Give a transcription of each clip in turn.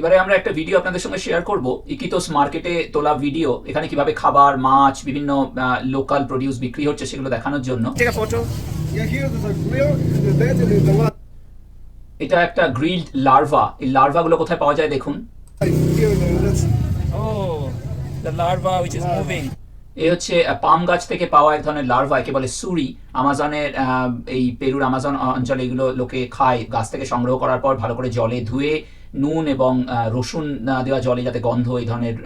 এবারে আমরা একটা ভিডিও আপনাদের সঙ্গে শেয়ার করব। ইকিতোস মার্কেটে তোলা ভিডিও এখানে কীভাবে খাবার মাছ বিভিন্ন লোকাল প্রডিউস বিক্রি হচ্ছে সেগুলো দেখানোর জন্য. এটা একটা গ্রিলড লার্ভা এই লার্ভাগুলো কোথায় পাওয়া যায় দেখুন। Oh. এ হচ্ছে পাম গাছ থেকে পাওয়া এক ধরনের লার্ভা একে বলে সুরি। আমাজনের আহ, এই পেরুর আমাজন অঞ্চলে এগুলো লোকে খায়। গাছ থেকে সংগ্রহ করার পর ভালো করে জলে ধুয়ে নুন এবং রসুন দেওয়া জলে যাতে গন্ধ এই ধরনের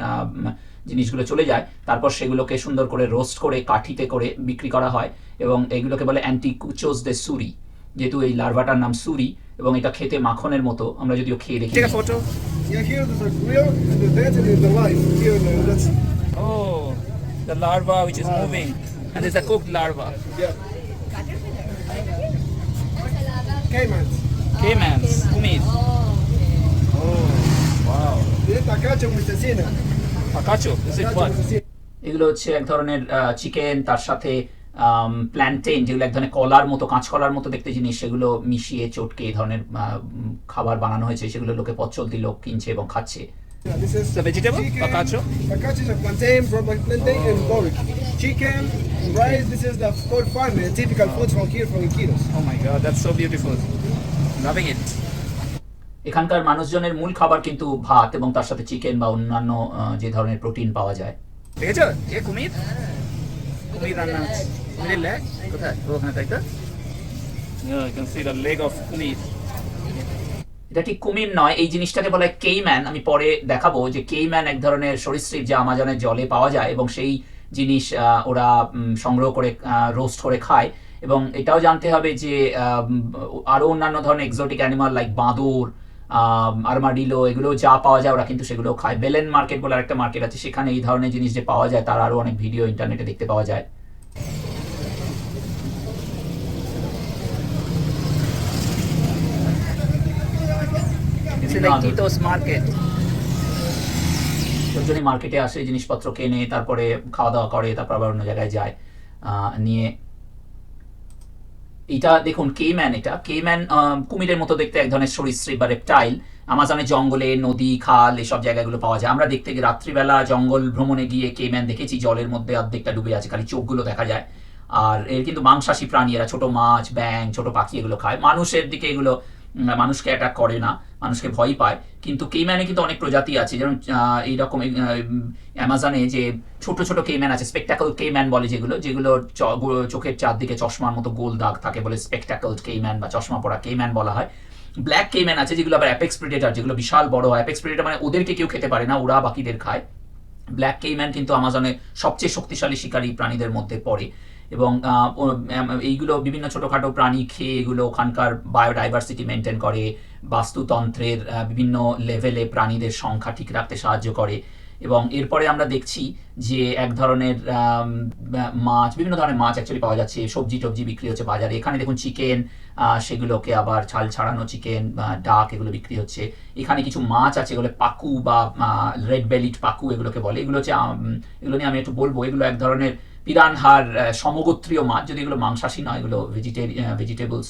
জিনিসগুলো চলে যায় তারপর সেগুলোকে সুন্দর করে রোস্ট করে কাঠিতে করে বিক্রি করা হয় এবং এগুলোকে বলে অ্যান্টি কুচোস দে সুরি যেহেতু এই লার্ভাটার নাম সুরি এবং এটা খেতে মাখনের মতো আমরা যদিও খেয়ে দেখি Oh, the larva which is moving. And there's a cooked larva. yeah. Caimans. Caimans, kumid. Oh, chicken তার সাথে প্ল্যান্টেন যেগুলো কলার মতো কাঁচকলার জিনিস সেগুলো মিশিয়ে চটকে খাবার বানানো হয়েছে সেগুলো লোকে পচল দিয়ে লোক কিনছে এবং খাচ্ছে। Loving it. এখানকার মানুষজনের মূল খাবার কিন্তু ভাত এবং তার সাথে চিকেন বা অন্যান্য যে ধরনের প্রোটিন পাওয়া যায়। দেখেছ? এ কুমির? কুমির রান্না হচ্ছে। কুমিরের লেগ? কোথায়? ওখানে তাই তো? Yeah, you can see the leg of কুমির। এটা ঠিক কুমির নয় এই জিনিসটাকে বলে কেইম্যান। আমি পরে দেখাবো যে কেইম্যান এক ধরনের সরীসৃপ যা আমাজনের জলে পাওয়া যায় এবং সেই জিনিস ওরা সংগ্রহ করে রোস্ট করে খায়। এবং এটাও জানতে হবে যে আম, আরও অন্যান্য ধরনের এক্সোটিক অ্যানিমাল লাইক বাঁদর আরমাডিলো এগুলো যা পাওয়া যায় ওরা কিন্তু সেগুলো খায়। বেলেন মার্কেট বলে একটা মার্কেট আছে সেখানে এই ধরনের জিনিস যে পাওয়া যায় তার আরও অনেক ভিডিও ইন্টারনেটে দেখতে পাওয়া যায়। মার্কেটে আসে জিনিসপত্র কেনে তারপরে খাওয়া দাওয়া করে তারপর আবার অন্য জায়গায় যায় আহ, নিয়ে এটা দেখুন কেম্যান এটা। কেম্যান কুমিরের মতো দেখতে এক ধরনের সরীসৃপ বা রেপটাইল আমাজনের জঙ্গলে নদী, খাল, এসব জায়গাগুলো পাওয়া যায়। আমরা দেখতে রাত্রিবেলা জঙ্গল ভ্রমণে গিয়ে কেম্যান দেখেছি। জলের মধ্যে অর্ধেকটা ডুবে আছে, খালি চোখগুলো দেখা যায়। আর এর কিন্তু মাংসাশী প্রাণী এরা। ছোট মাছ ব্যাং ছোট পাখি এগুলো খায়। মানুষের দিকে এগুলো মানুষকে অ্যাটাক করে না, মানুষকে ভয় পায়। কিন্তু কেইম্যানে কিন্তু অনেক প্রজাতি আছে, যেমন এইরকম অ্যামাজনে যে ছোট ছোট কেইম্যান আছে স্পেকটাকল কেইম্যান বলে যেগুলো যেগুলো চোখের চারদিকে চশমার মতো গোল দাগ থাকে বলে স্পেকটাকল কেইম্যান বা চশমা পড়া কেইম্যান বলা হয়। ব্ল্যাক কেইম্যান আছে, যেগুলো আবার অ্যাপেক্স প্রিডেটার যেগুলো বিশাল বড় হয় অ্যাপেক্স প্রিডেটার মানে ওদেরকে কেউ খেতে পারে না, ওরা বাকিদের খায়। ব্ল্যাক কেইম্যান কিন্তু আমাজনে সবচেয়ে শক্তিশালী শিকারী প্রাণীদের মধ্যে পড়ে। এবং এইগুলো বিভিন্ন ছোটোখাটো প্রাণী খেয়ে এগুলো ওখানকার বায়োডাইভার্সিটি মেনটেন করে, বাস্তুতন্ত্রের বিভিন্ন লেভেলে প্রাণীদের সংখ্যা ঠিক রাখতে সাহায্য করে। এবং এরপরে আমরা দেখছি যে এক ধরনের মাছ, বিভিন্ন ধরনের মাছ অ্যাকচুয়ালি পাওয়া যাচ্ছে। সবজি টবজি বিক্রি হচ্ছে বাজারে। এখানে দেখুন চিকেন সেগুলোকে আবার ছাল ছাড়ানো চিকেন ডাক এগুলো বিক্রি হচ্ছে। এখানে কিছু মাছ আছে, এগুলো পাকু বা রেড বেলিট পাকু এগুলোকে বলে। এগুলো হচ্ছে এগুলো নিয়ে আমি একটু বলব। এগুলো এক ধরনের পিরানহার সমগোত্রীয় মাছ, যদি এগুলো মাংসাশী নয়, এগুলো ভেজিটেরিয়ান ভেজিটেবলস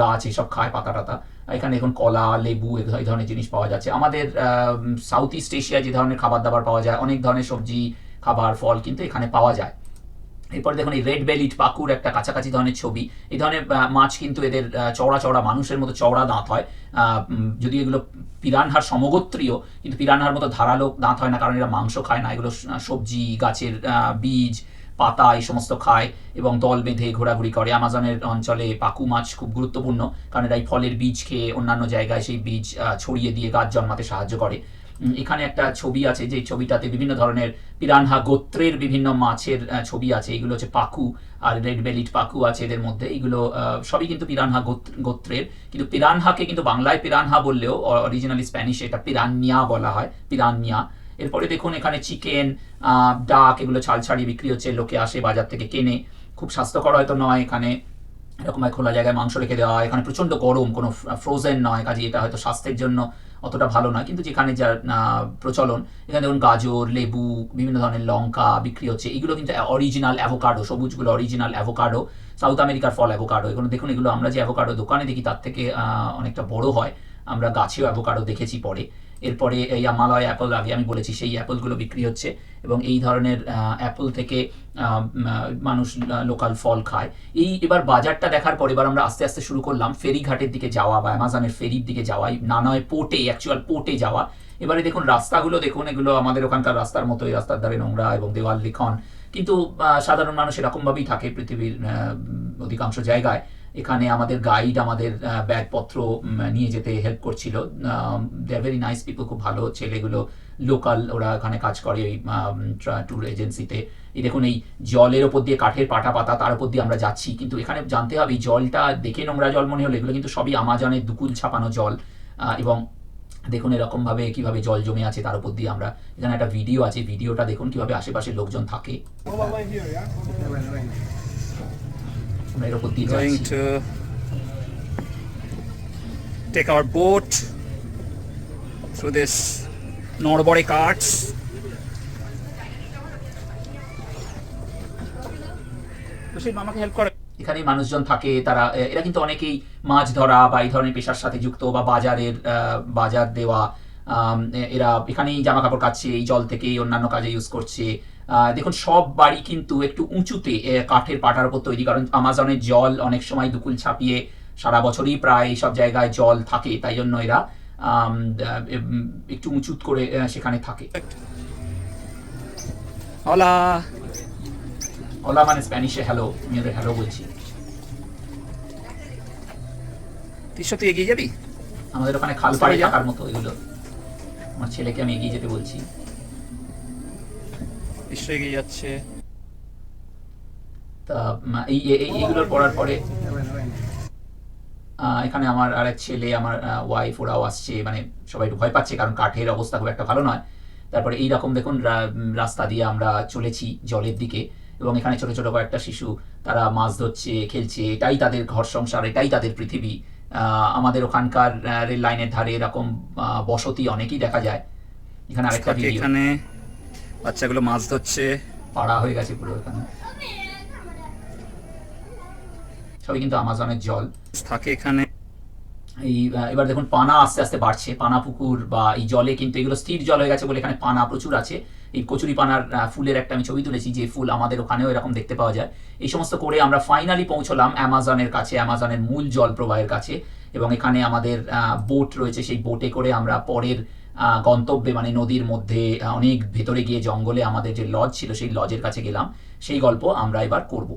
গাছ এসব খায়, পাতা টাতা। এখানে এখন কলা, লেবু এই ধরনের জিনিস পাওয়া যাচ্ছে। আমাদের সাউথ ইস্ট এশিয়ায় যে ধরনের খাবার দাবার পাওয়া যায়, অনেক ধরনের সবজি, খাবার, ফল কিন্তু এখানে পাওয়া যায়। এরপর দেখুন এই রেড বেলিট পাকুর একটা কাছাকাছি ধরনের ছবি। এই ধরনের মাছ কিন্তু এদের চওড়া চওড়া, মানুষের মতো চওড়া দাঁত হয়। যদি এগুলো পিরানহার সমগোত্রীয়, কিন্তু পিরানহার মতো ধারালো দাঁত হয় না, কারণ এরা মাংস খায় না। এগুলো সবজি, গাছের বীজ পাতা, এই সমস্ত খায় এবং দল বেঁধে ঘোরাঘুরি করে। আমাজনের অঞ্চলে পাকু মাছ খুব গুরুত্বপূর্ণ, কারণ এরা এই ফলের বীজ খেয়ে অন্যান্য জায়গায় সেই বীজ ছড়িয়ে দিয়ে গাছ জন্মাতে সাহায্য করে। এখানে একটা ছবি আছে, যে ছবিটাতে বিভিন্ন ধরনের পিরানহা গোত্রের বিভিন্ন মাছের ছবি আছে। এগুলো হচ্ছে পাকু আর রেড বেলিট পাকু আছে এদের মধ্যে। এগুলো সবই কিন্তু পিরানহা গোত্র- গোত্রের। কিন্তু পিরানহাকে কিন্তু বাংলায় পিরানহা বললেও অরিজিনালি স্প্যানিশে এটা পিরানিয়া বলা হয় পিরানিয়া এরপরে দেখুন এখানে চিকেন ডাক এগুলো ছাল ছাড়িয়ে বিক্রি হচ্ছে লোকে আসে বাজার থেকে কেনে। খুব স্বাস্থ্যকর হয়তো নয় এখানে। এরকম খোলা জায়গায় মাংস রেখে দেওয়া এখানে প্রচণ্ড গরম কোনো ফ্রোজেন নয় কাজে এটা হয়তো স্বাস্থ্যের জন্য অতটা ভালো নয়। কিন্তু যেখানে আহ, প্রচলন এখানে দেখুন গাজর লেবু বিভিন্ন ধরনের লঙ্কা বিক্রি হচ্ছে। এগুলো কিন্তু অরিজিনাল অ্যাভোকাডো সবুজগুলো অরিজিনাল অ্যাভোকাডো সাউথ আমেরিকার ফল অ্যাভোকাডো এগুলো দেখুন এগুলো আমরা যে অ্যাভোকাডো দোকানে দেখি তার থেকে অনেকটা বড় হয়। আমরা গাছেও অ্যাভোকাডো দেখেছি পরে। এরপরে এই আমালয় অ্যাপল আগে আমি বলেছি সেই অ্যাপলগুলো বিক্রি হচ্ছে এবং এই ধরনের অ্যাপল থেকে মানুষ লোকাল ফল খায়। এই এবার বাজারটা দেখার পর এবার আমরা আস্তে আস্তে শুরু করলাম ফেরিঘাটের দিকে যাওয়া বা অ্যামাজনের ফেরির দিকে যাওয়া নানয় পোর্টে অ্যাকচুয়াল পোর্টে যাওয়া। এবারে দেখুন রাস্তাগুলো দেখুন, এগুলো আমাদের ওখানকার রাস্তার মতো, এই রাস্তার ধারে নোংরা এবং দেওয়াল লিখন। কিন্তু সাধারণ মানুষ এরকমভাবেই থাকে পৃথিবীর অধিকাংশ জায়গায়। এখানে আমাদের গাইড আমাদের ব্যাগপত্র নিয়ে যেতে হেল্প করছিল। দে ভেরি নাইস পিপল খুব ভালো ছেলেগুলো লোকাল ওরা এখানে কাজ করে ওই ট্যুর এজেন্সিতে এই দেখুন এই জলের ওপর দিয়ে কাঠের পাটা পাতা তার উপর দিয়ে আমরা যাচ্ছি। কিন্তু এখানে জানতে হবে এই জলটা দেখে নোংরা জল মনে হলো এগুলো কিন্তু সবই আমাজনের দুকুল ছাপানো জল। এবং দেখুন এরকম ভাবে কীভাবে জল জমে আছে তার উপর দিয়ে আমরা এখানে একটা ভিডিও আছে ভিডিওটা দেখুন কীভাবে আশেপাশে লোকজন থাকে। আমরা এর উপর দিয়ে Going to take our boat through this নড়বড়ে কাঠস তো সেই মামাকে হেল্প করে। এখানে মানুষজন থাকে তারা এরা কিন্তু অনেকেই মাছ ধরা বা এই ধরনের পেশার সাথে যুক্ত বা বাজারের আহ, বাজার দেওয়া এরা এখানেই জামা কাপড় কাচ্ছে এই জল থেকেই অন্যান্য কাজে ইউজ করছে। দেখুন সব বাড়ি কিন্তু একটু উঁচুতে কাঠের পাটার উপর তৈরি। কারণ আমাজনের জল অনেক সময় দুকুল ছাপিয়ে সারা বছরই প্রায় সব জায়গায় জল থাকে তাই জন্য এরা একটু উঁচুত করে সেখানে থাকে। হলা ওলা মানে স্প্যানিশে হ্যালো আমি ওদের হ্যালো বলছি। তুই এগিয়ে যাবি? আমাদের ওখানে খাল পাড়ে থাকার মতো এগুলো। আমার ছেলেকে আমি এগিয়ে যেতে বলছি। বিশ্ব এগিয়ে যাচ্ছে। তা এই এই- এই- পড়ার পরে এখানে আমার আরেক ছেলে আমার ওয়াইফ ওরাও আসছে মানে সবাই একটু ভয় পাচ্ছে কারণ কাঠের অবস্থা খুব একটা ভালো নয়। তারপরে এই রকম দেখুন রাস্তা দিয়ে আমরা চলেছি জলের দিকে এবং এখানে ছোট ছোট কয়েকটা শিশু তারা মাছ ধরছে খেলছে এটাই তাদের ঘর সংসার এটাই তাদের পৃথিবী। আহ, আমাদের ওখানকার রেল লাইনের ধারে এরকম বসতি অনেকই দেখা যায়। এখানে আরেকটা ভিডিও এখানে বাচ্চাগুলো মাছ ধরছে। পাড়া হয়ে গেছে পুরো এখানে। সবই কিন্তু আমাজনের জল। থাকে এখানে। এই এবার দেখুন পানা আস্তে আস্তে বাড়ছে। পানা পুকুর বা এই জলে কিন্তু এগুলো স্থির জল হয়ে গেছে বলে এখানে পানা প্রচুর আছে। এই কচুরি পানার ফুলের একটা আমি ছবি তুলেছি যে ফুল আমাদের ওখানেও এরকম দেখতে পাওয়া যায়। এই সমস্ত করে আমরা ফাইনালি পৌঁছলাম অ্যামাজনের কাছে অ্যামাজনের মূল জল প্রবাহের কাছে। এবং এখানে আমাদের বোট রয়েছে, সেই বোটে করে আমরা পরের গন্তব্যে মানে নদীর মধ্যে অনেক ভেতরে গিয়ে জঙ্গলে আমাদের যে লজ ছিল, সেই লজের কাছে গেলাম। সেই গল্প আমরা এবার করব।